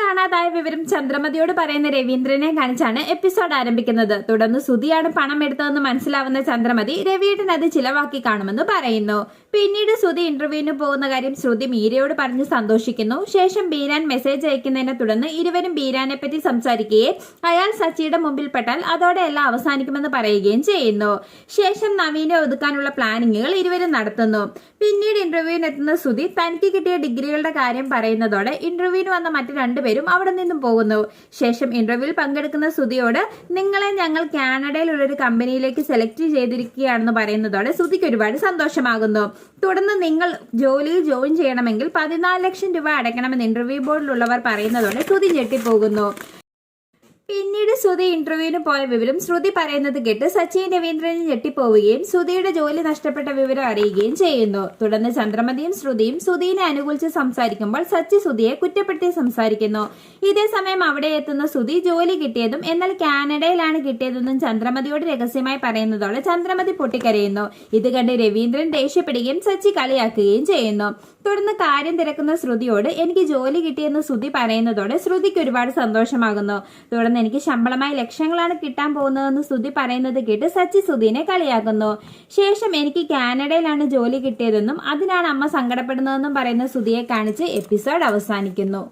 കാണാതായ വിവരം ചന്ദ്രമതിയോട് പറയുന്ന രവീന്ദ്രനെ കാണിച്ചാണ് എപ്പിസോഡ് ആരംഭിക്കുന്നത്. തുടർന്ന് സുധിയാണ് പണം എടുത്തതെന്ന് മനസ്സിലാവുന്ന ചന്ദ്രമതി രവിയേട്ടൻ അത് ചിലവാക്കി കാണുമെന്ന് പറയുന്നു. പിന്നീട് സുധി ഇന്റർവ്യൂവിന് പോകുന്ന കാര്യം ശ്രുതി മീരയോട് പറഞ്ഞ് സന്തോഷിക്കുന്നു. ശേഷം ബീരാൻ മെസ്സേജ് അയക്കുന്നതിനെ തുടർന്ന് ഇരുവരും ബീരാനെ പറ്റി സംസാരിക്കുകയും അയാൾ സച്ചിയുടെ മുമ്പിൽ പെട്ടാൽ അതോടെ എല്ലാം അവസാനിക്കുമെന്ന് പറയുകയും ചെയ്യുന്നു. ശേഷം നവീനെ ഒതുക്കാനുള്ള പ്ലാനിങ്ങുകൾ ഇരുവരും നടത്തുന്നു. പിന്നീട് ഇന്റർവ്യൂവിനെത്തുന്ന സുധി തനിക്ക് കിട്ടിയ ഡിഗ്രികളുടെ കാര്യം പറയുന്നതോടെ ഇന്റർവ്യൂവിന് വന്ന മറ്റു രണ്ടുപേരും അവിടെ നിന്നും പോകുന്നു. ശേഷം ഇന്റർവ്യൂവിൽ പങ്കെടുക്കുന്ന സുധിയോട് നിങ്ങളെ ഞങ്ങൾ കാനഡയിലുള്ള ഒരു കമ്പനിയിലേക്ക് സെലക്ട് ചെയ്തിരിക്കുകയാണെന്ന് പറയുന്നതോടെ സുധിക്ക് ഒരുപാട് സന്തോഷമാകുന്നു. തുടർന്ന് നിങ്ങൾ ജോലിയിൽ ജോയിൻ ചെയ്യണമെങ്കിൽ പതിനാല് ലക്ഷം രൂപ അടയ്ക്കണമെന്ന് ഇന്റർവ്യൂ ബോർഡിലുള്ളവർ പറയുന്നതോടെ സുധി ഞെട്ടിപ്പോകുന്നു. പിന്നീട് ശ്രുതി ഇന്റർവ്യൂവിന് പോയ വിവരം ശ്രുതി പറയുന്നത് കേട്ട് സച്ചിൻ രവീന്ദ്രൻ ഞെട്ടിപ്പോവുകയും ശ്രുതിയുടെ ജോലി നഷ്ടപ്പെട്ട വിവരം അറിയുകയും ചെയ്യുന്നു. തുടർന്ന് ചന്ദ്രമതിയും ശ്രുതിയും ശ്രുതിനെ അനുകൂലിച്ച് സംസാരിക്കുമ്പോൾ സച്ചി ശ്രുതിയെ കുറ്റപ്പെടുത്തി സംസാരിക്കുന്നു. ഇതേസമയം അവിടെ എത്തുന്ന ശ്രുതി ജോലി കിട്ടിയതും എന്നാൽ കാനഡയിലാണ് കിട്ടിയതെന്നും ചന്ദ്രമതിയോട് രഹസ്യമായി പറയുന്നതോടെ ചന്ദ്രമതി പൊട്ടിക്കരയുന്നു. ഇത് കണ്ട് രവീന്ദ്രൻ ദേഷ്യപ്പെടുകയും സച്ചി കളിയാക്കുകയും ചെയ്യുന്നു. തുടർന്ന് കാര്യം തിരക്കുന്ന ശ്രുതിയോട് എനിക്ക് ജോലി കിട്ടിയെന്ന് ശ്രുതി പറയുന്നതോടെ ശ്രുതിക്ക് ഒരുപാട് സന്തോഷമാകുന്നു. തുടർന്ന് എനിക്ക് ശമ്പളമായി ലക്ഷങ്ങളാണ് കിട്ടാൻ പോകുന്നതെന്ന് സുധി പറയുന്നത് കേട്ട് സച്ചി സുധീനെ കളിയാക്കുന്നു. ശേഷം എനിക്ക് കാനഡയിലാണ് ജോലി കിട്ടിയതെന്നും അതിനാണ് അമ്മ സങ്കടപ്പെടുന്നതെന്നും പറയുന്ന സുധിയെ കാണിച്ച് എപ്പിസോഡ് അവസാനിക്കുന്നു.